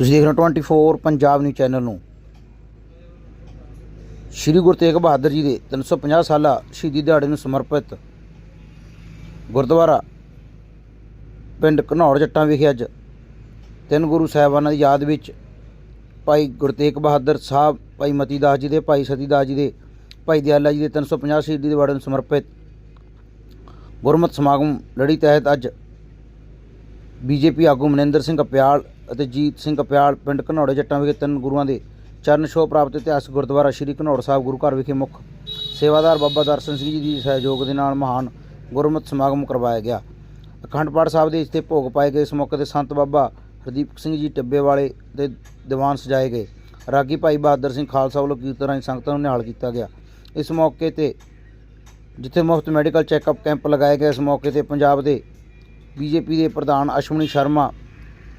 ਤੁਸੀਂ ਦੇਖ ਰਹੇ ਹੋ 24 ਪੰਜਾਬ ਨਿਊਜ਼ ਚੈਨਲ ਨੂੰ। ਸ਼੍ਰੀ ਗੁਰੂ ਤੇਗ ਬਹਾਦਰ ਜੀ ਦੇ 350 ਸਾਲਾ ਸ਼ਹੀਦੀ ਦਿਹਾੜੇ ਨੂੰ ਸਮਰਪਿਤ ਗੁਰਦੁਆਰਾ ਪਿੰਡ ਘਨੌੜ ਜੱਟਾਂ ਵਿਖੇ ਅੱਜ ਤਿੰਨ ਗੁਰੂ ਸਾਹਿਬਾਨਾਂ ਦੀ ਯਾਦ ਵਿੱਚ ਭਾਈ ਗੁਰਤੇਗ ਬਹਾਦਰ ਸਾਹਿਬ, ਭਾਈ ਮਤੀ ਦਾਸ ਜੀ ਦੇ, ਭਾਈ ਸਤੀ ਦਾਸ ਜੀ ਦੇ, ਭਾਈ ਦਿਆਲਾ ਜੀ ਦੇ 350 ਸ਼ਹੀਦੀ ਦਿਹਾੜੇ ਨੂੰ ਸਮਰਪਿਤ ਗੁਰਮਤਿ ਸਮਾਗਮ ਲੜੀ ਤਹਿਤ ਅੱਜ ਬੀਜੇਪੀ ਆਗੂ ਮਨਿੰਦਰ ਸਿੰਘ ਅਪਿਆਲ ਅਤੇ ਜੀਤ ਸਿੰਘ ਕਪਿਆਲ ਪਿੰਡ ਘਨੌੜੇ ਜੱਟਾਂ ਵਿਖੇ ਤਿੰਨ ਗੁਰੂਆਂ ਦੇ ਚਰਨ ਛੋਹ ਪ੍ਰਾਪਤ ਇਤਿਹਾਸ ਗੁਰਦੁਆਰਾ ਸ਼੍ਰੀ ਘਨੌੜ ਸਾਹਿਬ ਗੁਰੂ ਘਰ ਵਿਖੇ ਮੁੱਖ ਸੇਵਾਦਾਰ ਬਾਬਾ ਦਰਸ਼ਨ ਸਿੰਘ ਜੀ ਦੇ ਸਹਿਯੋਗ ਦੇ ਨਾਲ ਮਹਾਨ ਗੁਰਮਤਿ ਸਮਾਗਮ ਕਰਵਾਇਆ ਗਿਆ। ਅਖੰਡ ਪਾਠ ਸਾਹਿਬ ਦੇ ਇਸਤੇ ਭੋਗ ਪਾਏ ਗਏ ਇਸ ਮੌਕੇ ਤੇ ਸੰਤ ਬਾਬਾ ਹਰਦੀਪ ਸਿੰਘ ਜੀ ਟੱਬੇ ਵਾਲੇ ਦੇ ਦੀਵਾਨ ਸਜਾਏ ਗਏ। ਰਾਗੀ ਭਾਈ ਬਹਾਦਰ ਸਿੰਘ ਖਾਲਸਾ ਵੱਲੋਂ ਕੀਰਤਨ ਰਾਹੀਂ ਸੰਗਤਾਂ ਨੂੰ ਨਿਹਾਲ ਕੀਤਾ ਗਿਆ। ਇਸ ਮੌਕੇ ਤੇ ਜਿੱਥੇ ਮੁਫਤ ਮੈਡੀਕਲ ਚੈੱਕਅਪ ਕੈਂਪ ਲਗਾਏ ਗਏ, ਇਸ ਮੌਕੇ ਤੇ ਪੰਜਾਬ ਦੇ ਬੀਜੇਪੀ ਦੇ ਪ੍ਰਧਾਨ ਅਸ਼ਵਨੀ ਸ਼ਰਮਾ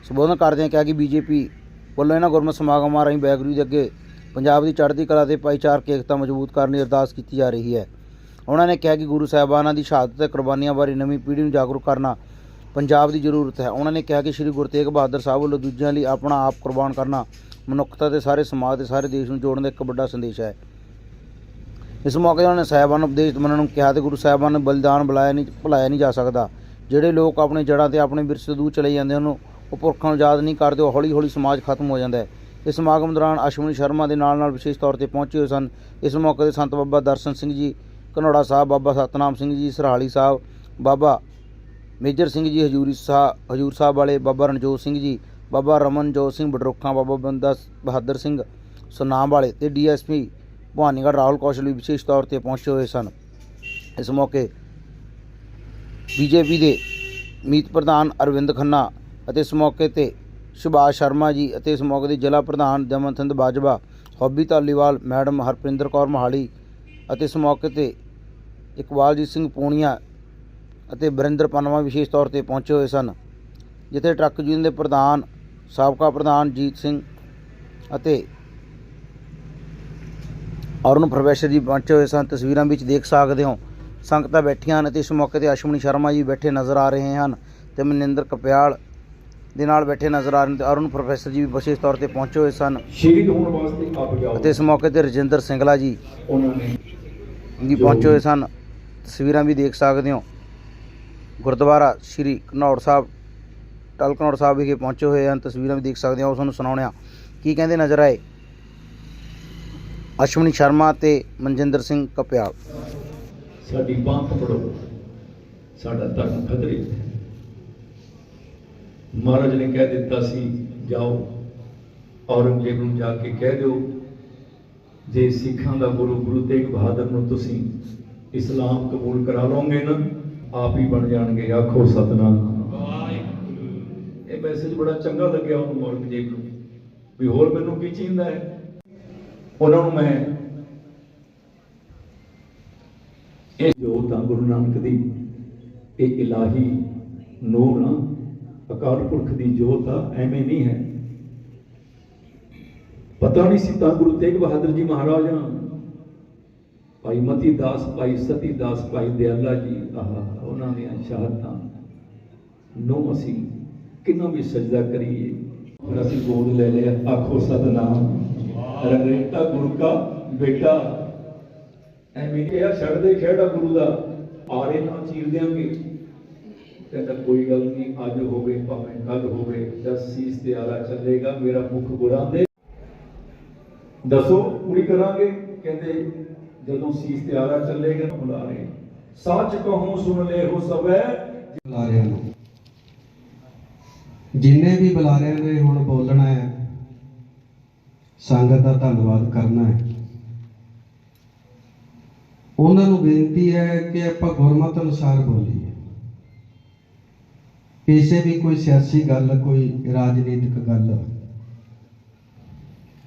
ਸੰਬੋਧਨ ਕਰਦਿਆਂ ਕਿਹਾ ਕਿ ਬੀਜੇਪੀ ਵੱਲੋਂ ਇਹਨਾਂ ਗੁਰਮਤਿ ਸਮਾਗਮਾਂ ਰਾਹੀਂ ਬੈਗਰੂ ਦੇ ਅੱਗੇ ਪੰਜਾਬ ਦੀ ਚੜ੍ਹਦੀ ਕਲਾ ਤੇ ਭਾਈਚਾਰਕ ਏਕਤਾ ਮਜ਼ਬੂਤ ਕਰਨ ਦੀ ਅਰਦਾਸ ਕੀਤੀ ਜਾ ਰਹੀ ਹੈ। ਉਹਨਾਂ ਨੇ ਕਿਹਾ ਕਿ ਗੁਰੂ ਸਾਹਿਬਾਨਾਂ ਦੀ ਸ਼ਹਾਦਤ ਤੇ ਕੁਰਬਾਨੀਆਂ ਬਾਰੇ ਨਵੀਂ ਪੀੜ੍ਹੀ ਨੂੰ ਜਾਗਰੂਕ ਕਰਨਾ ਪੰਜਾਬ ਦੀ ਜ਼ਰੂਰਤ ਹੈ। ਉਹਨਾਂ ਨੇ ਕਿਹਾ ਕਿ ਸ੍ਰੀ ਗੁਰੂ ਤੇਗ ਬਹਾਦਰ ਸਾਹਿਬ ਵੱਲੋਂ ਦੂਜਿਆਂ ਲਈ ਆਪਣਾ ਆਪ ਕੁਰਬਾਨ ਕਰਨਾ ਮਨੁੱਖਤਾ ਦੇ ਸਾਰੇ ਸਮਾਜ ਤੇ ਸਾਰੇ ਦੇਸ਼ ਨੂੰ ਜੋੜਨ ਦਾ ਇੱਕ ਵੱਡਾ ਸੰਦੇਸ਼ ਹੈ। ਇਸ ਮੌਕੇ ਉਹਨਾਂ ਨੇ ਸਾਹਿਬਾਨ ਨੂੰ ਉਪਦੇਸ਼ ਮੰਨਣ ਨੂੰ ਕਿਹਾ ਤੇ ਗੁਰੂ ਸਾਹਿਬਾਨ ਨੇ ਬਲਿਦਾਨ ਬੁਲਾਇਆ ਨਹੀਂ, ਭੁਲਾਇਆ ਨਹੀਂ ਜਾ ਸਕਦਾ। ਜਿਹੜੇ ਲੋਕ ਆਪਣੇ ਜੜ੍ਹਾਂ ਤੇ ਆਪਣੇ ਵਿਰਸੇ ਤੋਂ ਦੂਰ ਚਲੇ ਜਾਂਦੇ ਹਨ ਉਹ ਪੁਰਖਾਂ ਨੂੰ ਯਾਦ ਨਹੀਂ ਕਰਦੇ, ਉਹ ਹੌਲੀ ਹੌਲੀ ਸਮਾਜ ਖਤਮ ਹੋ ਜਾਂਦਾ ਹੈ। ਇਸ ਸਮਾਗਮ ਦੌਰਾਨ ਅਸ਼ਵਨੀ ਸ਼ਰਮਾ ਦੇ ਨਾਲ ਨਾਲ ਵਿਸ਼ੇਸ਼ ਤੌਰ ਤੇ ਪਹੁੰਚੇ ਹੋਏ ਸਨ। ਇਸ ਮੌਕੇ ਤੇ ਸੰਤ ਬਾਬਾ ਦਰਸ਼ਨ ਸਿੰਘ ਜੀ, ਘਨੌੜਾ ਸਾਹਿਬ, ਬਾਬਾ ਸਤਨਾਮ ਸਿੰਘ ਜੀ, ਸਰਹਾਲੀ ਸਾਹਿਬ, ਬਾਬਾ ਮੇਜਰ ਸਿੰਘ ਜੀ, ਹਜੂਰੀ ਸਾਹਿਬ ਹਜੂਰ ਸਾਹਿਬ ਵਾਲੇ ਬਾਬਾ ਰਣਜੋਤ ਸਿੰਘ ਜੀ, ਬਾਬਾ ਰਮਨਜੋਤ ਸਿੰਘ ਬਡਰੋਖਾਂ, ਬਾਬਾ ਬੰਦਾ ਬਹਾਦਰ ਸਿੰਘ ਸੁਨਾਮ ਵਾਲੇ ਤੇ ਡੀਐਸਪੀ ਭਵਾਨੀਗੜ੍ਹ ਰਾਹੁਲ ਕੌਸ਼ਲ ਵੀ ਵਿਸ਼ੇਸ਼ ਤੌਰ ਤੇ ਪਹੁੰਚੇ ਹੋਏ ਸਨ। ਇਸ ਮੌਕੇ ਬੀਜੇਪੀ ਦੇ ਮੀਤ ਪ੍ਰਧਾਨ ਅਰਵਿੰਦ ਖੰਨਾ ਅਤੇ ਇਸ ਮੌਕੇ ਤੇ ਸੁਭਾਸ਼ ਸ਼ਰਮਾ ਜੀ ਅਤੇ ਇਸ ਮੌਕੇ ਦੇ ਜ਼ਿਲ੍ਹਾ ਪ੍ਰਧਾਨ ਦਮਨਥਿੰਦ ਬਾਜਵਾ, ਹੌਬੀ ਧਾਲੀਵਾਲ, ਮੈਡਮ ਹਰਪਿੰਦਰ ਕੌਰ ਮਹਾਲੀ ਅਤੇ ਇਸ ਮੌਕੇ ਤੇ ਇਕਬਾਲਜੀਤ ਸਿੰਘ ਪੂਣੀਆ ਅਤੇ ਬਰਿੰਦਰ ਪਨਵਾ ਵਿਸ਼ੇਸ਼ ਤੌਰ ਤੇ ਪਹੁੰਚੇ ਹੋਏ ਸਨ, ਜਿੱਥੇ ਟਰੱਕ ਯੂਨੀਅਨ ਦੇ ਪ੍ਰਧਾਨ, ਸਾਬਕਾ ਪ੍ਰਧਾਨ ਜੀਤ ਸਿੰਘ ਅਤੇ ਅਰੁਣ ਪ੍ਰੋਫੈਸਰ ਜੀ ਪਹੁੰਚੇ ਹੋਏ ਸਨ। ਤਸਵੀਰਾਂ ਵਿੱਚ ਦੇਖ ਸਕਦੇ ਹੋ, ਸੰਗਤਾਂ ਬੈਠੀਆਂ ਹਨ ਅਤੇ ਇਸ ਮੌਕੇ ਤੇ ਅਸ਼ਵਨੀ ਸ਼ਰਮਾ ਜੀ ਬੈਠੇ ਨਜ਼ਰ ਆ ਰਹੇ ਹਨ ਤੇ ਮਨਿੰਦਰ ਕਪਿਆਲ ਦੇ ਨਾਲ ਬੈਠੇ ਨਜ਼ਰ ਆ ਰਹੇ ਨੇ ਅਰੁਣ ਪ੍ਰੋਫੈਸਰ ਜੀ ਵੀ ਵਿਸ਼ੇਸ਼ ਤੌਰ ਤੇ ਪਹੁੰਚੇ ਹੋਏ ਸਨ। ਸ਼ਹੀਦ ਹੋਣ ਵਾਸਤੇ ਆਪ ਗਿਆ ਅਤੇ ਇਸ ਮੌਕੇ ਤੇ ਰਜਿੰਦਰ ਸਿੰਗਲਾ ਜੀ ਉਹਨਾਂ ਨੇ ਵੀ ਪਹੁੰਚੇ ਹੋਏ ਸਨ। ਤਸਵੀਰਾਂ ਵੀ ਦੇਖ ਸਕਦੇ ਹੋ। ਗੁਰਦੁਆਰਾ ਸ਼੍ਰੀ ਘਨੌੜ ਸਾਹਿਬ ਟਲ ਘਨੌੜ ਸਾਹਿਬ ਵਿਖੇ ਪਹੁੰਚੇ ਹੋਏ ਹਨ। ਤਸਵੀਰਾਂ ਵੀ ਦੇਖ ਸਕਦੇ ਹੋ ਤੁਹਾਨੂੰ ਸੁਣਾਉਣੇ ਆ ਕੀ ਕਹਿੰਦੇ ਨਜ਼ਰ ਆਏ? ਅਸ਼ਵਨੀ ਸ਼ਰਮਾ ਤੇ ਮਨਜਿੰਦਰ ਸਿੰਘ ਕਪਿਆਲ। ਸਾਡੀ ਬਾਹ ਪਕੜੋ। ਸਾਡਾ ਧਰਮ ਖਤਰੇ। ਮਹਾਰਾਜ ਨੇ ਕਹਿ ਦਿੱਤਾ ਸੀ, ਜਾਓ, ਔਰੰਗਜ਼ੇਬ ਨੂੰ ਜਾ ਕੇ ਕਹਿ ਦਿਓ ਜੇ ਸਿੱਖਾਂ ਦਾ ਗੁਰੂ ਗੁਰੂ ਤੇਗ ਬਹਾਦਰ ਨੂੰ ਤੁਸੀਂ ਇਸਲਾਮ ਕਬੂਲ ਕਰਾ ਲਓਗੇ ਨਾ, ਆਪ ਹੀ ਬਣ ਜਾਣਗੇ, ਆਖੋ ਸਤਨਾਮ। ਇਹ ਮੈਸੇਜ ਬੜਾ ਚੰਗਾ ਲੱਗਿਆ ਉਹਨੂੰ ਔਰੰਗਜ਼ੇਬ ਨੂੰ, ਵੀ ਹੋਰ ਮੈਨੂੰ ਕੀ ਚਾਹੀਦਾ ਹੈ? ਉਹਨਾਂ ਨੂੰ ਮੈਂ ਇਹ ਜੋ ਤਾਂ ਗੁਰੂ ਨਾਨਕ ਦੀ ਇਹ ਇਲਾਹੀ ਨੂਰ ਆ ਅਕਾਲ ਪੁਰਖ ਦੀ ਜੋਤ ਆ ਐਵੇਂ ਨਹੀਂ ਹੈ। ਪਤਾ ਨਹੀਂ ਸੀ ਤਾਂ ਗੁਰੂ ਤੇਗ ਬਹਾਦਰ ਜੀ ਮਹਾਰਾਜਾਂ ਭਾਈ ਮਤੀ ਦਾਸ, ਭਾਈ ਸਤੀ ਦਾਸ, ਭਾਈ ਦਿਆਲਾ ਜੀ, ਆਹ, ਉਹਨਾਂ ਦੀਆਂ ਸ਼ਹਾਦਤਾਂ। ਨੂੰ ਅਸੀਂ ਕਿੰਨਾ ਵੀ ਸਜਦਾ ਕਰੀਏ। ਫਿਰ ਅਸੀਂ ਗੋਦ ਲੈ ਲਿਆ, ਆਖੋ ਸਤਨਾਮ। ਰੰਗਰੇਟਾ ਗੁਰੂ ਕਾ ਬੇਟਾ। ਐਵੇਂ ਕਿਹਾ ਛੱਡ ਦੇ ਖੇੜਾ ਗੁਰੂ ਦਾ। ਆਰੇ ਨਾ ਚੀਰ ਦਿਆਂਗੇ। ਕਹਿੰਦਾ ਕੋਈ ਗੱਲ ਨਹੀਂ, ਅੱਜ ਹੋਵੇ, ਭਾਵੇਂ ਕੱਲ ਹੋਵੇ, ਜਦ ਸੀਸ ਤੇ ਆਲਾ ਚੱਲੇਗਾ, ਮੇਰਾ ਮੁਖ ਗੁਰਾਂ ਦੇ ਦੱਸੋ ਪੂਰੀ ਕਰਾਂਗੇ? ਕਹਿੰਦੇ, ਜਦੋਂ ਸੀਸ ਤੇ ਆਲਾ ਚੱਲੇਗਾ ਬੁਲਾਰੇ ਸੱਚ ਕਹੂੰ, ਸੁਣ ਲੈ ਹੋ ਸਭੈ। ਬੁਲਾਰਿਆਂ ਨੂੰ ਜਿੰਨੇ ਵੀ ਬੁਲਾਰਿਆਂ ਨੇ, ਹੁਣ ਬੋਲਣਾ ਹੈ। ਸੰਗਤ ਦਾ ਧੰਨਵਾਦ ਕਰਨਾ ਹੈ। ਉਹਨਾਂ ਨੂੰ ਬੇਨਤੀ ਹੈ ਕਿ ਆਪਾਂ ਗੁਰਮਤ ਅਨੁਸਾਰ ਬੋਲੀਏ। ਕਿਸੇ ਵੀ ਕੋਈ ਸਿਆਸੀ ਗੱਲ, ਕੋਈ ਰਾਜਨੀਤਿਕ ਗੱਲ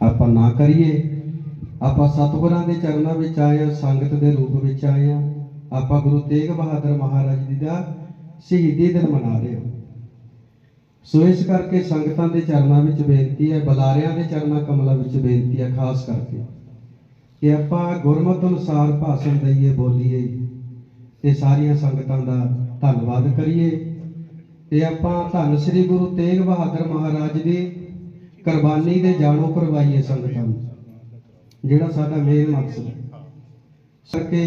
ਆਪਾਂ ਨਾ ਕਰੀਏ। ਆਪਾਂ ਸਤਿਗੁਰਾਂ ਦੇ ਚਰਨਾਂ ਵਿੱਚ ਆਏ ਹਾਂ, ਸੰਗਤ ਦੇ ਰੂਪ ਵਿੱਚ ਆਏ ਹਾਂ। ਆਪਾਂ ਗੁਰੂ ਤੇਗ ਬਹਾਦਰ ਮਹਾਰਾਜ ਜੀ ਦਾ ਸ਼ਹੀਦੀ ਦਿਨ ਮਨਾ ਰਹੇ ਹਾਂ। ਸੋ ਇਸ ਕਰਕੇ ਸੰਗਤਾਂ ਦੇ ਚਰਨਾਂ ਵਿੱਚ ਬੇਨਤੀ ਹੈ, ਬੁਲਾਰਿਆਂ ਦੇ ਚਰਨਾਂ ਕਮਲਾਂ ਵਿੱਚ ਬੇਨਤੀ ਹੈ, ਖਾਸ ਕਰਕੇ ਕਿ ਆਪਾਂ ਗੁਰਮਤਿ ਅਨੁਸਾਰ ਭਾਸ਼ਣ ਦਈਏ, ਬੋਲੀਏ ਤੇ ਸਾਰੀਆਂ ਸੰਗਤਾਂ ਦਾ ਧੰਨਵਾਦ ਕਰੀਏ। ਤੇ ਆਪਾਂ ਧੰਨ ਸ੍ਰੀ ਗੁਰੂ ਤੇਗ ਬਹਾਦਰ ਮਹਾਰਾਜ ਦੀ ਕੁਰਬਾਨੀ ਦੇ ਜਾਣੋ ਕਰਵਾਈਏ ਸੰਗਤਾਂ ਨੂੰ, ਜਿਹੜਾ ਸਾਡਾ ਮੇਨ ਮਕਸਦ ਹੈ। ਸਕੇ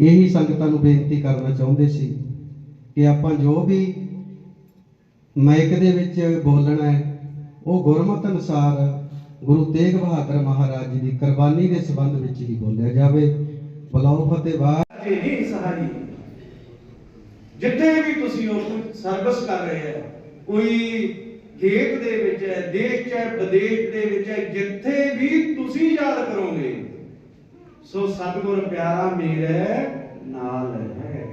ਇਹੀ ਸੰਗਤਾਂ ਨੂੰ ਬੇਨਤੀ ਕਰਨਾ ਚਾਹੁੰਦੇ ਸੀ ਕਿ ਆਪਾਂ ਜੋ ਵੀ ਮਾਇਕ ਦੇ ਵਿੱਚ ਬੋਲਣਾ ਹੈ, ਉਹ ਗੁਰਮਤ ਅਨੁਸਾਰ ਗੁਰੂ ਤੇਗ ਬਹਾਦਰ ਮਹਾਰਾਜ ਜੀ ਦੀ ਕੁਰਬਾਨੀ ਦੇ ਸੰਬੰਧ ਵਿੱਚ ਹੀ ਬੋਲਿਆ ਜਾਵੇ। ਬਲਾਉ ਫਤਿਹ ਵਾਹ ਜਿੱਥੇ ਵੀ ਤੁਸੀਂ ਉਹ ਸਰਵਿਸ ਕਰ ਰਹੇ ਹੈ ਕੋਈ ਖੇਤ ਦੇ ਵਿੱਚ ਹੈ, ਦੇਸ਼ ਚ ਹੈ, ਵਿਦੇਸ਼ ਦੇ ਵਿੱਚ ਹੈ, ਜਿੱਥੇ ਵੀ ਤੁਸੀਂ ਯਾਦ ਕਰੋਗੇ, ਸੋ ਸਤਿਗੁਰ ਪਿਆਰਾ ਮੇਰੇ ਨਾਲ ਹੈ।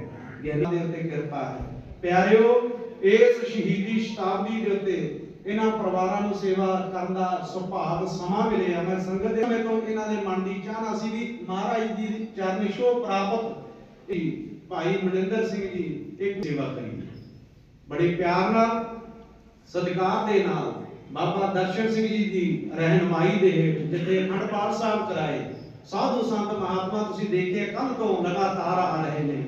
ਗਿਆਨੀ ਦੇ ਉੱਤੇ ਕਿਰਪਾ ਹੈ। ਪਿਆਰਿਓ, ਇਸ ਸ਼ਹੀਦੀ ਸ਼ਤਾਬਦੀ ਦੇ ਉੱਤੇ ਇਹਨਾਂ ਪਰਿਵਾਰਾਂ ਨੂੰ ਸੇਵਾ ਕਰਨ ਦਾ ਸੁਭਾਗ ਸਮਾਂ ਮਿਲਿਆ। ਮੈਂ ਸੰਗਤ ਦੇ ਮੈਨੂੰ ਇਹਨਾਂ ਦੇ ਮਨ ਦੀ ਚਾਹਨਾ ਸੀ ਵੀ ਮਹਾਰਾਜ ਜੀ ਚਰਨ ਛੋਹ ਪ੍ਰਾਪਤ ਭਾਈ ਮਨਿੰਦਰ ਸਿੰਘ ਜੀ ਇੱਕ ਸੇਵਾ ਕਰੀ ਬੜੇ ਪਿਆਰ ਨਾਲ, ਸਤਿਕਾਰ ਦੇ ਨਾਲ, ਬਾਬਾ ਦਰਸ਼ਨ ਸਿੰਘ ਜੀ ਦੀ ਰਹਿਨਮਾਈ ਦੇ ਹੇਠ ਜਿੱਥੇ ਅਖੰਡ ਪਾਠ ਸਾਹਿਬ ਕਰਾਏ, ਸਾਧੂ ਸੰਤ ਮਹਾਤਮਾ ਤੁਸੀਂ ਦੇਖਿਆ ਕੱਲ ਤੋਂ ਲਗਾਤਾਰ ਆ ਰਹੇ ਨੇ।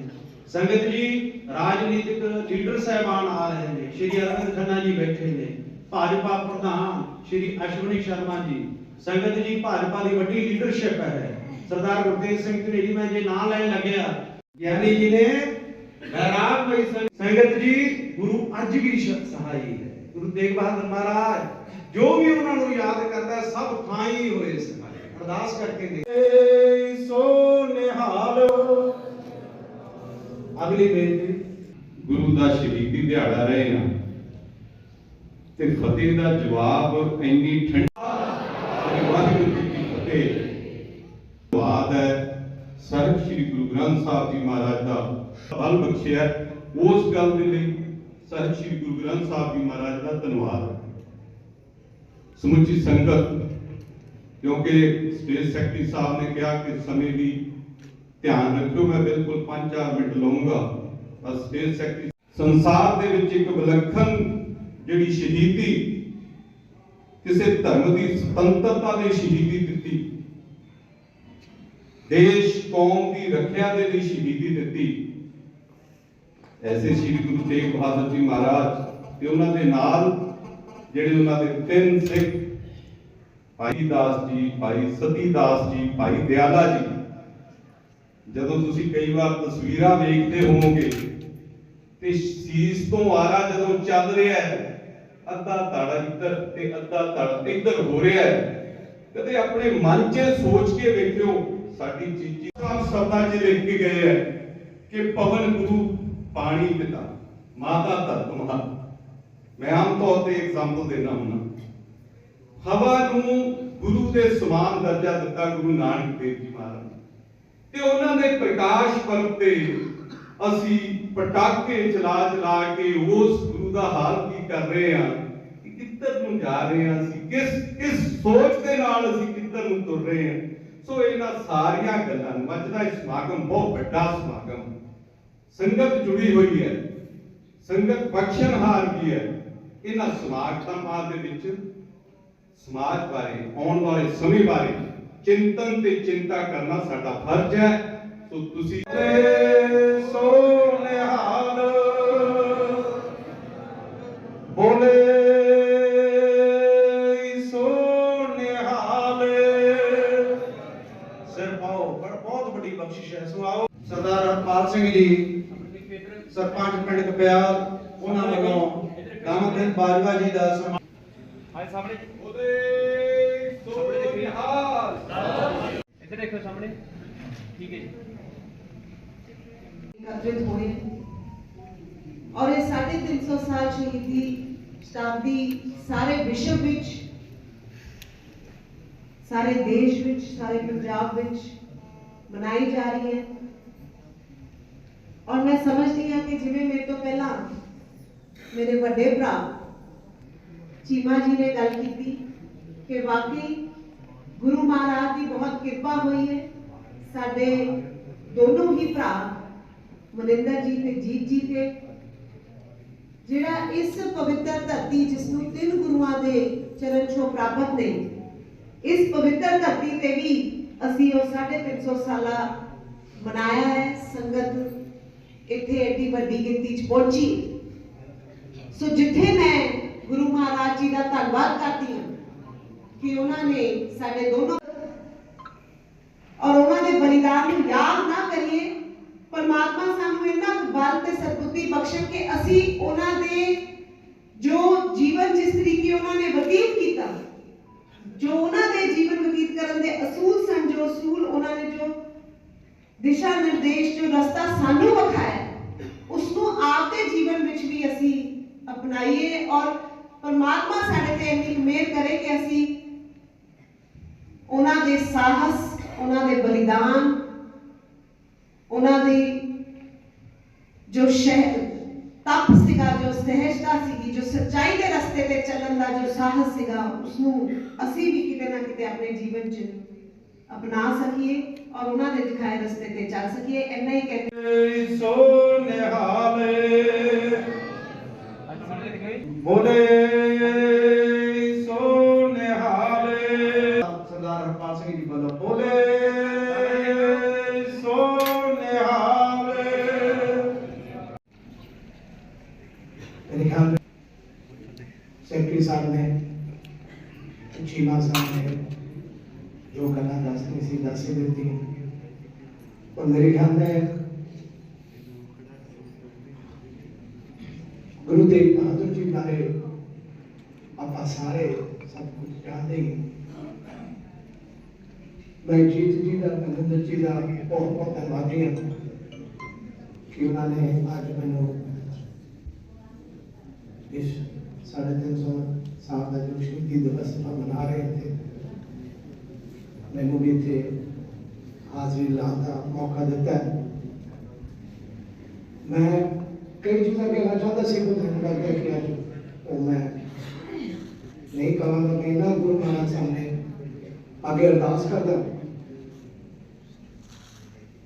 ਸੰਗਤ ਜੀ, ਰਾਜਨੀਤਿਕ ਲੀਡਰ ਸਾਹਿਬਾਨ ਆ ਰਹੇ ਨੇ, ਸ਼੍ਰੀ ਅਰਵਿੰਦ ਖੰਨਾ ਜੀ ਬੈਠੇ ਨੇ, ਭਾਜਪਾ ਪ੍ਰਧਾਨ ਸ਼੍ਰੀ ਅਸ਼ਵਨੀ ਸ਼ਰਮਾ ਜੀ। ਸੰਗਤ ਜੀ, ਭਾਜਪਾ ਦੀ ਵੱਡੀ ਲੀਡਰਸ਼ਿਪ ਹੈ। ਸਰਦਾਰ ਗੁਰਤੇਜ ਸਿੰਘ ਧਨੇਰੀ ਮੈਂ ਜੇ ਨਾਂ ਲੈਣ ਲੱਗਿਆ, ਗਿਆਨੀ ਜੀ ਨੇ ਬੈਰਾਗ ਮਈ ਸੰਗਤ ਜੀ ਗੁਰੂ ਅੱਜ ਵੀ ਸਹਾਈ ਹੈ। ਗੁਰੂ ਤੇਗ ਬਹਾਦਰ ਮਹਾਰਾਜ ਜੋ ਵੀ ਉਹਨਾਂ ਨੂੰ ਯਾਦ ਕਰਦਾ ਹੈ, ਸਭ ਥਾਈ ਹੋਏ ਸਹਾਈ ਅਰਦਾਸ ਕਰਕੇ ਦੇ ਸੋ ਨਿਹਾਲ। ਅਗਲੀ ਬੇਨਤੀ। ਗੁਰੂ ਦਾ ਸ਼ਹੀਦੀ ਦਿਹਾੜਾ ਰਹੇ ਆ ਤੇ ਫਤਿਹ ਦਾ ਜਵਾਬ ਇੰਨੀ ਠੰਡਾ ਵਾਹਿਗੁਰੂ ਜੀ ਕੀ ਫਤਿਹ। ਬਾਤ ਹੈ। ਸਰਬ ਸ੍ਰੀ ਗੁਰੂ ਗ੍ਰੰਥ ਸਾਹਿਬ ਜੀ ਮਹਾਰਾਜ ਦਾ। ਬਲ ਬਖਸ਼ਿਆ। ਉਸ ਗੱਲ ਦੇ ਲਈ ਸਰਬ ਸ੍ਰੀ ਗੁਰੂ ਗ੍ਰੰਥ ਸਾਹਿਬ ਜੀ ਮਹਾਰਾਜ ਦਾ ਧੰਨਵਾਦ। ਸਮੁੱਚੀ ਸੰਗਤ, ਕਿਉਂਕਿ ਸਟੇਜ ਸੈਕਟਰੀ ਸਾਹਿਬ ਨੇ ਕਿਹਾ ਕਿ ਸਮੇਂ ਦੀ ਧਿਆਨ ਰੱਖਿਓ, ਮੈਂ ਬਿਲਕੁਲ 5-4 ਮਿੰਟ ਲਵਾਂਗਾ ਬਸ ਸਟੇਜ ਸੈਕਟਰੀ ਸੰਸਾਰ ਦੇ ਵਿੱਚ ਇੱਕ ਵਿਲੱਖਣ ਜਿਹੜੀ ਸ਼ਹੀਦੀ, ਕਿਸੇ ਧਰਮ ਦੀ ਸੁਤੰਤਰਤਾ ਦੀ ਸ਼ਹੀਦੀ ਦਿੱਤੀ, ਦੇਸ਼, ਕੌਮ ਦੀ ਰੱਖਿਆ ਦੇ ਲਈ ਸ਼ਹੀਦੀ ਦਿੱਤੀ ਐਸੇ ਸ੍ਰੀ ਗੁਰੂ ਤੇਗ ਬਹਾਦਰ ਜੀ ਮਹਾਰਾਜ ਤੇ ਉਹਨਾਂ ਦੇ ਨਾਲ ਜਿਹੜੇ ਉਹਨਾਂ ਦੇ ਤਿੰਨ ਸਿੱਖ, ਭਾਈ ਦਾਸ ਜੀ, ਭਾਈ ਸਤੀ ਦਾਸ ਜੀ, ਭਾਈ ਦਿਆਲਾ ਜੀ, ਜਦੋਂ ਤੁਸੀਂ ਕਈ ਵਾਰ ਤਸਵੀਰਾਂ ਵੇਖਦੇ ਹੋਵੋਗੇ ਤੇ ਸੀਸ ਤੋਂ ਆਰਾ ਜਦੋਂ ਚੱਲ ਰਿਹਾ ਹੈ, ਅੱਧਾ ਧੜ ਇੱਧਰ ਤੇ ਅੱਧਾ ਧੜ ਇੱਧਰ ਹੋ ਰਿਹਾ ਹੈ, ਕਦੇ ਆਪਣੇ ਮਨ 'ਚ ਸੋਚ ਕੇ ਵੇਖਿਓ, ਸਾਡੀ ਚੀਚੀ ਸਾਹਿਬ ਸ਼ਬਦਾਂ 'ਚ ਲਿਖ ਕੇ ਗਏ ਹੈ ਕਿ ਪਵਨ ਗੁਰੂ ਪਾਣੀ ਪਿਤਾ, ਮਾਤਾ ਧਰਤ ਮਹਾ। ਮੈਂ ਆਮ ਤੌਰ ਤੇ ਐਗਜ਼ਾਮਪਲ ਦੇਣਾ ਹੁੰਦਾ। ਹਵਾ ਨੂੰ ਗੁਰੂ ਦੇ ਸਮਾਨ ਦਰਜਾ ਦਿੱਤਾ ਗੁਰੂ ਨਾਨਕ ਦੇਵ ਜੀ ਮਹਾਰਾਜ ਤੇ ਉਹਨਾਂ ਦੇ ਪ੍ਰਕਾਸ਼ ਪਰਬ ਤੇ ਅਸੀਂ ਪਟਾਕੇ ਚਲਾ ਚਲਾ ਕੇ ਉਸ ਗੁਰੂ ਦਾ ਹਾਲ ਕੀ ਕਰ ਰਹੇ ਹਾਂ, ਕਿ ਕਿੱਧਰ ਨੂੰ ਜਾ ਰਹੇ ਹਾਂ ਅਸੀਂ, ਕਿਸ ਕਿਸ ਸੋਚ ਦੇ ਨਾਲ ਅਸੀਂ ਕਿੱਧਰ ਨੂੰ ਤੁਰ ਰਹੇ ਹਾਂ। ਸੋ ਇਹਨਾਂ ਸਾਰੀਆਂ ਗੱਲਾਂ ਨੂੰ ਅੱਜ ਦਾ ਇਹ ਸਮਾਗਮ ਬਹੁਤ ਵੱਡਾ ਸਮਾਗਮ ਸੰਗਤ ਜੁੜੀ ਹੋਈ ਹੈ। ਸੰਗਤ ਬਖਸ਼ਣਹਾਰ ਵੀ ਹੈ। ਇਹਨਾਂ ਸਮਾਗਮਾਂ ਦੇ ਵਿੱਚ, ਸਮਾਜ ਬਾਰੇ, ਆਉਣ ਵਾਲੇ ਸਮੇਂ ਬਾਰੇ ਚਿੰਤਨ ਤੇ ਚਿੰਤਾ ਕਰਨਾ ਸਾਡਾ ਫਰਜ਼ ਹੈ। ਸੋ ਤੁਸੀਂ सरदार हरपाल सिंह जी सरपंच पिंड कपयाल उन्होंने वालों दामद बाजवा जी का सम्मान मनाई जा रही है ਔਰ ਮੈਂ ਸਮਝਦੀ ਹਾਂ ਕਿ ਜਿਵੇਂ ਮੇਰੇ ਤੋਂ ਪਹਿਲਾਂ ਮੇਰੇ ਵੱਡੇ ਭਰਾ ਚੀਮਾ ਜੀ ਨੇ ਗੱਲ ਕੀਤੀ ਕਿ ਵਾਕਈ ਗੁਰੂ ਮਹਾਰਾਜ ਦੀ ਬਹੁਤ ਕਿਰਪਾ ਹੋਈ ਹੈ। ਸਾਡੇ ਦੋਨੋਂ ਹੀ ਭਰਾ ਮਨਿੰਦਰ ਜੀ ਤੇ ਜੀਤ ਜੀ ਤੇ ਜਿਹੜਾ ਇਸ ਪਵਿੱਤਰ ਧਰਤੀ ਜਿਸ ਨੂੰ ਤਿੰਨ ਗੁਰੂਆਂ ਦੇ ਚਰਨ ਛੋਹ ਪ੍ਰਾਪਤ ਨੇ, ਇਸ ਪਵਿੱਤਰ ਧਰਤੀ ਤੇ ਵੀ ਅਸੀਂ ਉਹ 350 ਸਾਲਾ ਮਨਾਇਆ ਹੈ, ਸੰਗਤ ਇੱਥੇ ਐਡੀ ਵੱਡੀ ਗਿਣਤੀ 'ਚ ਪਹੁੰਚੀ ਸੋ ਜਿੱਥੇ ਮੈਂ ਗੁਰੂ ਮਹਾਰਾਜ ਮਹਾਰਾਜ ਜੀ ਦਾ ਧੰਨਵਾਦ ਕਰਦੀ ਹਾਂ ਕਿ ਉਹਨਾਂ ਨੇ ਸਾਡੇ ਦੋਨੋਂ ਔਰ ਉਹਨਾਂ ਦੇ ਬਲੀਦਾਨ ਨੂੰ ਯਾਦ ਨਾ ਕਰੀਏ ਪਰਮਾਤਮਾ ਸਾਨੂੰ ਇੰਨਾ ਕੁ ਬਲ ਤੇ ਸਤਬੁੱਧੀ ਬਖਸ਼ਣ ਕਿ ਅਸੀਂ ਉਹਨਾਂ ਦੇ ਜੋ ਜੀਵਨ ਜਿਸ ਤਰੀਕੇ ਉਹਨਾਂ ਨੇ ਬਤੀਤ ਕੀਤਾ ਜੋ ਉਹਨਾਂ ਦੇ ਜੀਵਨ ਬਤੀਤ ਕਰਨ ਦੇ ਅਸੂਲ ਸਨ ਜੋ ਅਸੂਲ ਉਹਨਾਂ ਨੇ ਜੋ ਦਿਸ਼ਾ ਨਿਰਦੇਸ਼ ਜੋ ਰਸਤਾ ਸਾਨੂੰ ਵਿਖਾਇਆ ਉਸ ਨੂੰ ਆਪਦੇ ਜੀਵਨ ਵਿੱਚ ਵੀ ਅਸੀਂ ਅਪਣਾਈਏ ਔਰ ਪਰਮਾਤਮਾ ਸਾਡੇ ਤੇ ਇੰਨੀ ਕੁ ਮਿਹਰ ਕਰੇ ਕਿ ਅਸੀਂ ਉਹਨਾਂ ਦੇ ਸਾਹਸ, ਉਹਨਾਂ ਦੇ ਬਲੀਦਾਨ, ਉਹਨਾਂ ਦੀ ਜੋ ਸ਼ਹਿ, ਤਪ ਸੀਗਾ, ਜੋ ਸਹਿਜਤਾ ਸੀਗੀ, ਜੋ ਸੱਚਾਈ ਦੇ ਰਸਤੇ ਤੇ ਚੱਲਣ ਦਾ ਜੋ ਸਾਹਸ ਸੀਗਾ ਉਸ ਨੂੰ ਅਸੀਂ ਵੀ ਕਿਤੇ ਨਾ ਕਿਤੇ ਆਪਣੇ ਜੀਵਨ 'ਚ ਅਪਣਾ ਸਕੀਏ। ਔਰ ਉਹਨਾਂ ਦੇ ਦਿਖਾਏ ਰਸਤੇ ਤੇ ਚੱਲ ਸਕੀਏ ਇੰਨਾ ਹੀ ਕਹਿੰਦੇ ਸੋ ਨਿਹਾਲੇ। ਬੋਲੇ से मिलती है। और मेरे ख्याल में गुरु तेग बहादुर जी बारे आप सारे सब कुछ जानते हैं। मैं जीत जी का मनिंदर जी का बहुत बहुत धनबादी हूँ कि उन्होंने अज मैं इस साढ़े तीन सौ साल का जो शहीदी दिवस मना रहे थे मैं भी इतने हाजिरी लाता मौका देता है। मैं कई चीज़ें कहना चाहता सी कुछ लगता कि अज वो मैं नहीं कहूँगा मैं ना गुरु महाराज सामने आगे अरदास करता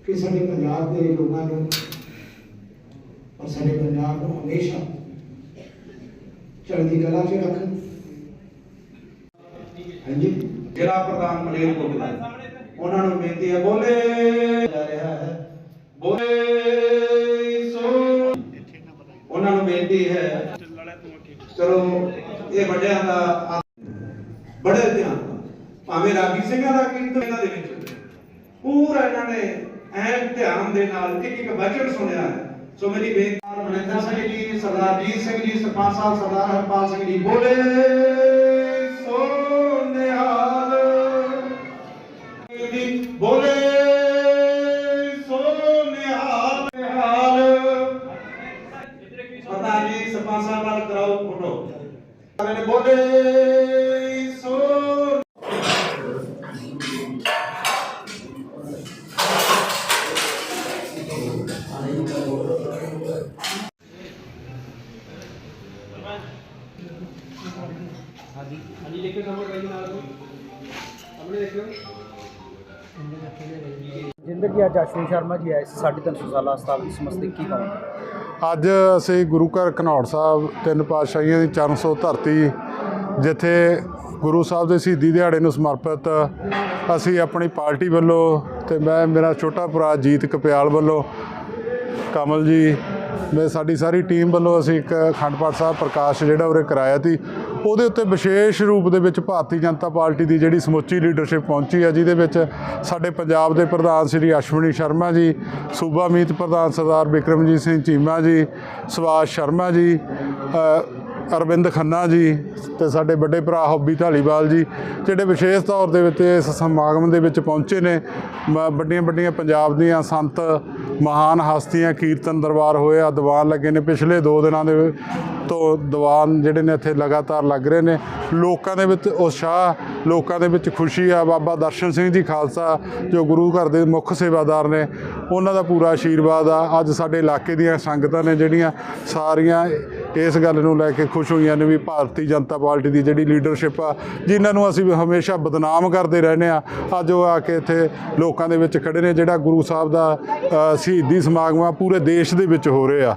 कि साढ़े पंजाब के लोगों को और साढ़े पंजाब को हमेशा चढ़ती कला च रख हाँ जी जिला प्रधान मलेरकोटला ਉਹਨਾਂ ਨੂੰ ਬੇਨਤੀ ਹੈ, ਬੋਲੇ ਜਾ ਰਿਹਾ ਹੈ। ਬੋਲੇ ਸੋ ਉਹਨਾਂ ਨੂੰ ਬੇਨਤੀ ਹੈ, ਚਲੋ ਇਹ ਵੱਡਿਆਂ ਦਾ ਬੜੇ ਧਿਆਨ ਭਾਵੇਂ ਰਾਗੀ ਸਿੰਘਾਂ ਦਾ ਕੀਰਤਨ ਇਹਨਾਂ ਦੇ ਵਿੱਚ ਪੂਰਾ ਇਹਨਾਂ ਨੇ ਐਨ ਧਿਆਨ ਦੇ ਨਾਲ ਇੱਕ ਇੱਕ ਵਚਨ ਸੁਣਿਆ ਸੋ ਮੇਰੀ ਬੇਨਤੀ ਮਨਿੰਦਰ ਸਿੰਘ ਜੀ, ਸਰਦਾਰ ਜੀਤ ਸਿੰਘ ਜੀ, ਸਰਪੰਚ ਸਾਹਿਬ, ਸਰਦਾਰ ਹਰਪਾਲ ਸਿੰਘ ਜੀ, ਬੋਲੇ। ਜ਼ਿੰਦਗੀ ਅੱਜ ਅਸ਼ਵਨੀ ਸ਼ਰਮਾ ਜੀ ਆਏ ਸੀ 350 ਸਾਲਾ ਸਤਾਬਦੀ ਦੀ ਕੀ ਕਹੋਗੇ? ਅੱਜ ਅਸੀਂ ਗੁਰੂ ਘਰ ਘਨੌੜ ਸਾਹਿਬ, ਤਿੰਨ ਪਾਤਸ਼ਾਹੀਆਂ ਦੀ ਚਰਨ ਸੋ ਧਰਤੀ, ਜਿੱਥੇ ਗੁਰੂ ਸਾਹਿਬ ਦੇ ਸ਼ਹੀਦੀ ਦਿਹਾੜੇ ਨੂੰ ਸਮਰਪਿਤ ਅਸੀਂ ਆਪਣੀ ਪਾਰਟੀ ਵੱਲੋਂ ਤੇ ਮੈਂ, ਮੇਰਾ ਛੋਟਾ ਭਰਾ ਜੀਤ ਕਪਿਆਲ ਵੱਲੋਂ, ਕਮਲ ਜੀ, ਮੈਂ ਸਾਡੀ ਸਾਰੀ ਟੀਮ ਵੱਲੋਂ ਅਸੀਂ ਇੱਕ ਅਖੰਡ ਪਾਠ ਸਾਹਿਬ ਪ੍ਰਕਾਸ਼ ਜਿਹੜਾ ਉਰੇ ਕਰਾਇਆ ਸੀ। ਉਹਦੇ ਉੱਤੇ ਵਿਸ਼ੇਸ਼ ਰੂਪ ਦੇ ਵਿੱਚ ਭਾਰਤੀ ਜਨਤਾ ਪਾਰਟੀ ਦੀ ਜਿਹੜੀ ਸਮੁੱਚੀ ਲੀਡਰਸ਼ਿਪ ਪਹੁੰਚੀ ਹੈ, ਜਿਹਦੇ ਵਿੱਚ ਸਾਡੇ ਪੰਜਾਬ ਦੇ ਪ੍ਰਧਾਨ ਸ੍ਰੀ ਅਸ਼ਵਨੀ ਸ਼ਰਮਾ ਜੀ, ਸੂਬਾ ਮੀਤ ਪ੍ਰਧਾਨ ਸਰਦਾਰ ਬਿਕਰਮਜੀਤ ਸਿੰਘ ਚੀਮਾ ਜੀ, ਸੁਭਾਸ਼ ਸ਼ਰਮਾ ਜੀ ਅਰਵਿੰਦ ਖੰਨਾ ਜੀ ਤੇ ਸਾਡੇ ਵੱਡੇ ਭਰਾ ਹੌਬੀ ਢਾਲੀਵਾਲ ਜੀ, ਜਿਹੜੇ ਵਿਸ਼ੇਸ਼ ਤੌਰ ਦੇ ਵਿੱਚ ਇਸ ਸਮਾਗਮ ਦੇ ਵਿੱਚ ਪਹੁੰਚੇ ਨੇ। ਮ- ਵੱਡੀਆਂ ਵੱਡੀਆਂ ਪੰਜਾਬ ਦੀਆਂ ਸੰਤ ਮਹਾਨ ਹਸਤੀਆਂ ਕੀਰਤਨ ਦਰਬਾਰ ਹੋਏ ਆ, ਦੀਵਾਨ ਲੱਗੇ ਨੇ। ਪਿਛਲੇ 2 ਦਿਨਾਂ ਦੇ ਤੋਂ ਦੀਵਾਨ ਜਿਹੜੇ ਨੇ ਇੱਥੇ ਲਗਾਤਾਰ ਲੱਗ ਰਹੇ ਨੇ। ਲੋਕਾਂ ਦੇ ਵਿੱਚ ਉਤਸ਼ਾਹ, ਲੋਕਾਂ ਦੇ ਵਿੱਚ ਖੁਸ਼ੀ ਆ। ਬਾਬਾ ਦਰਸ਼ਨ ਸਿੰਘ ਜੀ ਖਾਲਸਾ, ਜੋ ਗੁਰੂ ਘਰ ਦੇ ਮੁੱਖ ਸੇਵਾਦਾਰ ਨੇ, ਉਹਨਾਂ ਦਾ ਪੂਰਾ ਆਸ਼ੀਰਵਾਦ ਆ। ਅੱਜ ਸਾਡੇ ਇਲਾਕੇ ਦੀਆਂ ਸੰਗਤਾਂ ਨੇ ਜਿਹੜੀਆਂ ਸਾਰੀਆਂ ਇਸ ਗੱਲ ਨੂੰ ਲੈ ਕੇ ਖੁਸ਼ ਹੋਈਆਂ ਨੇ ਵੀ ਭਾਰਤੀ ਜਨਤਾ ਪਾਰਟੀ ਦੀ ਜਿਹੜੀ ਲੀਡਰਸ਼ਿਪ ਆ, ਜਿਨ੍ਹਾਂ ਨੂੰ ਅਸੀਂ ਹਮੇਸ਼ਾ ਬਦਨਾਮ ਕਰਦੇ ਰਹਿੰਦੇ ਆ। ਅੱਜ ਉਹ ਆ ਕੇ ਇੱਥੇ ਲੋਕਾਂ ਦੇ ਵਿੱਚ ਖੜੇ ਨੇ, ਜਿਹੜਾ ਗੁਰੂ ਸਾਹਿਬ ਦਾ ਸ਼ਹੀਦੀ ਸਮਾਗਮ ਆ, ਪੂਰੇ ਦੇਸ਼ ਦੇ ਵਿੱਚ ਹੋ ਰਿਹਾ।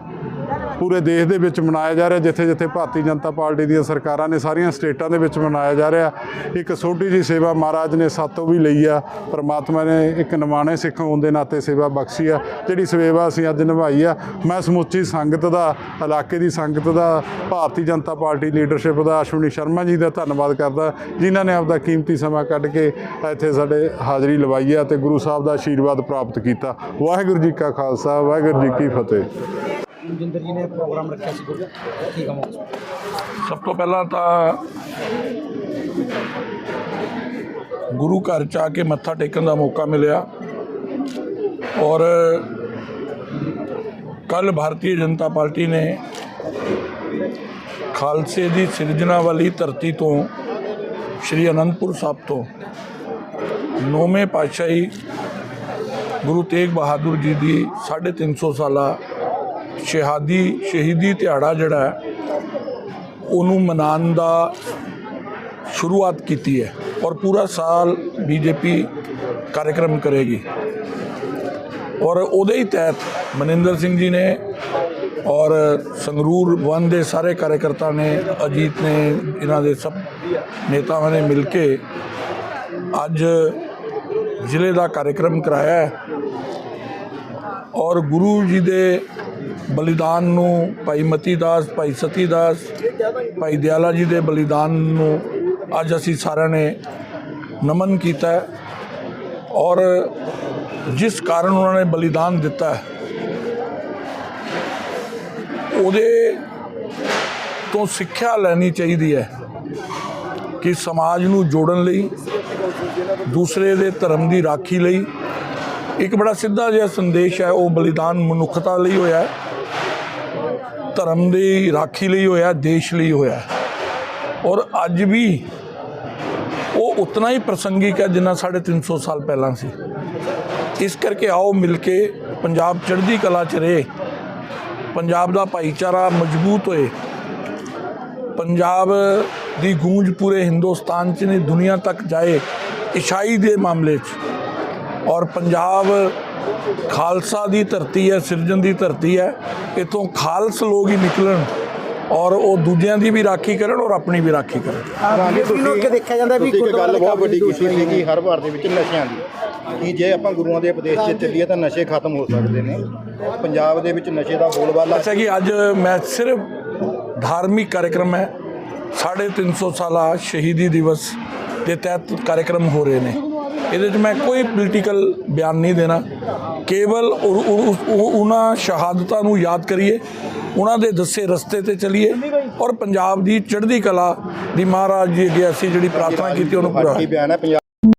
ਪੂਰੇ ਦੇਸ਼ ਦੇ ਵਿੱਚ ਮਨਾਇਆ ਜਾ ਰਿਹਾ ਜਿੱਥੇ ਜਿੱਥੇ ਭਾਰਤੀ ਜਨਤਾ ਪਾਰਟੀ ਦੀਆਂ ਸਰਕਾਰਾਂ ਨੇ ਸਾਰੀਆਂ ਸਟੇਟਾਂ ਦੇ ਵਿੱਚ ਮਨਾਇਆ ਜਾ ਰਿਹਾ। ਇੱਕ ਛੋਟੀ ਜੀ ਸੇਵਾ ਮਹਾਰਾਜ ਨੇ ਸਾਤੋਂ ਵੀ ਲਈ ਆ। ਪਰਮਾਤਮਾ ਨੇ ਇੱਕ ਨਿਮਾਣੇ ਸਿੱਖ ਹੋਣ ਦੇ ਨਾਤੇ ਸੇਵਾ ਬਖਸ਼ੀ ਆ। ਜਿਹੜੀ ਸੇਵਾ ਅਸੀਂ ਅੱਜ ਨਿਭਾਈ ਆ, ਮੈਂ ਸਮੁੱਚੀ ਸੰਗਤ ਦਾ, ਇਲਾਕੇ ਦੀ ਸੰਗਤ ਦਾ, ਭਾਰਤੀ ਜਨਤਾ ਪਾਰਟੀ ਲੀਡਰਸ਼ਿਪ ਦਾ, ਅਸ਼ਵਨੀ ਸ਼ਰਮਾ ਜੀ ਦਾ ਧੰਨਵਾਦ ਕਰਦਾ, ਜਿਨ੍ਹਾਂ ਨੇ ਆਪਦਾ ਕੀਮਤੀ ਸਮਾਂ ਕੱਢ ਕੇ ਇੱਥੇ ਸਾਡੇ ਹਾਜ਼ਰੀ ਲਵਾਈ ਆ ਤੇ ਗੁਰੂ ਸਾਹਿਬ ਦਾ ਆਸ਼ੀਰਵਾਦ ਪ੍ਰਾਪਤ ਕੀਤਾ। ਵਾਹਿਗੁਰੂ ਜੀ ਕਾ ਖਾਲਸਾ, ਵਾਹਿਗੁਰੂ ਜੀ ਕੀ ਫਤਿਹ। ਜਿੰਦਰ ਜੀ ਨੇ ਪ੍ਰੋਗਰਾਮ ਰੱਖਿਆ ਸੀ ਕੋਈ ਕੀ ਕਹੋ ਸਭ ਤੋਂ ਪਹਿਲਾਂ ਤਾਂ ਗੁਰੂ ਘਰ ਚ ਆ ਕੇ ਮੱਥਾ ਟੇਕਣ ਦਾ ਮੌਕਾ ਮਿਲਿਆ ਔਰ ਕੱਲ ਭਾਰਤੀ ਜਨਤਾ ਪਾਰਟੀ ਨੇ ਖਾਲਸੇ ਦੀ ਸਿਰਜਣਾ ਵਾਲੀ ਧਰਤੀ ਤੋਂ ਸ਼੍ਰੀ ਅਨੰਦਪੁਰ ਸਾਹਿਬ ਤੋਂ ਨੌਵੇਂ ਪਾਤਸ਼ਾਹੀ ਗੁਰੂ ਤੇਗ ਬਹਾਦਰ ਜੀ ਦੀ 350 ਸਾਲਾ ਸ਼ਹਾਦੀ, ਸ਼ਹੀਦੀ ਦਿਹਾੜਾ ਜਿਹੜਾ ਉਹਨੂੰ ਮਨਾਉਣ ਦਾ ਸ਼ੁਰੂਆਤ ਕੀਤੀ ਹੈ ਔਰ ਪੂਰਾ ਸਾਲ ਬੀਜੇਪੀ ਕਾਰਜਕ੍ਰਮ ਕਰੇਗੀ। ਔਰ ਉਹਦੇ ਹੀ ਤਹਿਤ ਮਨਿੰਦਰ ਸਿੰਘ ਜੀ ਨੇ ਔਰ ਸੰਗਰੂਰ ਵਨ ਦੇ ਸਾਰੇ ਕਾਰਜਕਰਤਾ ਨੇ, ਅਜੀਤ ਨੇ, ਇਹਨਾਂ ਦੇ ਸਭ ਨੇਤਾਵਾਂ ਨੇ ਮਿਲ ਕੇ ਅੱਜ ਜ਼ਿਲ੍ਹੇ ਦਾ ਕਾਰਜਕ੍ਰਮ ਕਰਾਇਆ ਹੈ। ਔਰ ਗੁਰੂ ਜੀ ਦੇ ਬਲੀਦਾਨ ਨੂੰ ਭਾਈ ਮਤੀ ਦਾਸ ਭਾਈ ਸਤੀ ਦਾਸ ਭਾਈ ਦਿਆਲਾ ਜੀ ਦੇ ਬਲੀਦਾਨ ਨੂੰ ਅੱਜ ਅਸੀਂ ਸਾਰਿਆਂ ਨੇ ਨਮਨ ਕੀਤਾ ਔਰ ਜਿਸ ਕਾਰਨ ਉਹਨਾਂ ਨੇ ਬਲੀਦਾਨ ਦਿੱਤਾ ਉਹਦੇ ਤੋਂ ਸਿੱਖਿਆ ਲੈਣੀ ਚਾਹੀਦੀ ਹੈ ਕਿ ਸਮਾਜ ਨੂੰ ਜੋੜਨ ਲਈ, ਦੂਸਰੇ ਦੇ ਧਰਮ ਦੀ ਰਾਖੀ ਲਈ। ਇੱਕ ਬੜਾ ਸਿੱਧਾ ਜਿਹਾ ਸੰਦੇਸ਼ ਹੈ, ਉਹ ਬਲੀਦਾਨ ਮਨੁੱਖਤਾ ਲਈ ਹੋਇਆ ਹੈ। ਧਰਮ ਦੀ ਰਾਖੀ ਲਈ ਹੋਇਆ, ਦੇਸ਼ ਲਈ ਹੋਇਆ। ਔਰ ਅੱਜ ਵੀ ਉਹ ਉਤਨਾ ਹੀ ਪ੍ਰਸੰਗਿਕ ਹੈ ਜਿੰਨਾ 350 ਸਾਲ ਪਹਿਲਾਂ ਸੀ। ਇਸ ਕਰਕੇ ਆਓ ਮਿਲ ਕੇ ਪੰਜਾਬ ਚੜ੍ਹਦੀ ਕਲਾ ਚ ਰਹੇ। ਪੰਜਾਬ ਦਾ ਭਾਈਚਾਰਾ ਮਜ਼ਬੂਤ ਹੋਏ। ਪੰਜਾਬ ਦੀ ਗੂੰਜ ਪੂਰੇ ਹਿੰਦੁਸਤਾਨ 'ਚ ਨਹੀਂ, ਦੁਨੀਆ ਤੱਕ ਜਾਏ ਇਸ਼ਾਈ ਦੇ ਮਾਮਲੇ 'ਚ। ਔਰ ਪੰਜਾਬ ਖਾਲਸਾ ਦੀ ਧਰਤੀ ਹੈ ਸਿਰਜਣ ਦੀ ਧਰਤੀ ਹੈ। ਇਥੋਂ ਖਾਲਸ ਲੋਕ ਹੀ ਨਿਕਲਣ ਔਰ ਉਹ ਦੂਜਿਆਂ ਦੀ ਵੀ ਰਾਖੀ ਕਰਨ ਔਰ ਆਪਣੀ ਵੀ ਰਾਖੀ ਕਰਨ। ਇਹਨੂੰ ਅੱਗੇ ਦੇਖਿਆ ਜਾਂਦਾ ਵੀ ਤੁਸੀਂ ਇੱਕ ਗੁਰਦੁਆਰਾ ਗੱਲ ਦੇ ਬਹੁਤ ਵੱਡੀ ਕਾਬਿਲ ਕੀਤੀ ਸੀਗੀ ਹਰ ਵਾਰ ਦੇ ਵਿੱਚ ਨਸ਼ਿਆਂ ਦੀ। ਕਿ ਜੇ ਆਪਾਂ ਗੁਰੂਆਂ ਦੇ ਉਪਦੇਸ਼ 'ਚ ਚੱਲੀਏ ਤਾਂ ਨਸ਼ੇ ਖਤਮ ਹੋ ਸਕਦੇ ਨੇ। ਪੰਜਾਬ ਦੇ ਵਿੱਚ ਨਸ਼ੇ ਦਾ ਬੋਲਬਾਲਾ ਅੱਛਾ ਕਿ ਅੱਜ ਮੈਂ ਸਿਰਫ ਧਾਰਮਿਕ ਕਾਰਜਕ੍ਰਮ ਹੈ। 350 ਸਾਲਾ ਸ਼ਹੀਦੀ ਦਿਵਸ ਦੇ ਤਹਿਤ ਕਾਰਜਕ੍ਰਮ ਹੋ ਰਹੇ ਨੇ। ਇਹਦੇ 'ਚ ਮੈਂ ਕੋਈ ਪੋਲੀਟੀਕਲ ਬਿਆਨ ਨਹੀਂ ਦੇਣਾ। ਕੇਵਲ ਉਹਨਾਂ ਸ਼ਹਾਦਤਾਂ ਨੂੰ ਯਾਦ ਕਰੀਏ ਉਹਨਾਂ ਦੇ ਦੱਸੇ ਰਸਤੇ ਤੇ ਚੱਲੀਏ ਔਰ ਪੰਜਾਬ ਦੀ ਚੜ੍ਹਦੀ ਕਲਾ ਦੀ ਮਹਾਰਾਜ ਜੀ ਅੱਗੇ ਅਸੀਂ ਜਿਹੜੀ ਪ੍ਰਾਰਥਨਾ ਕੀਤੀ, ਉਹਨੂੰ ਪੂਰਾ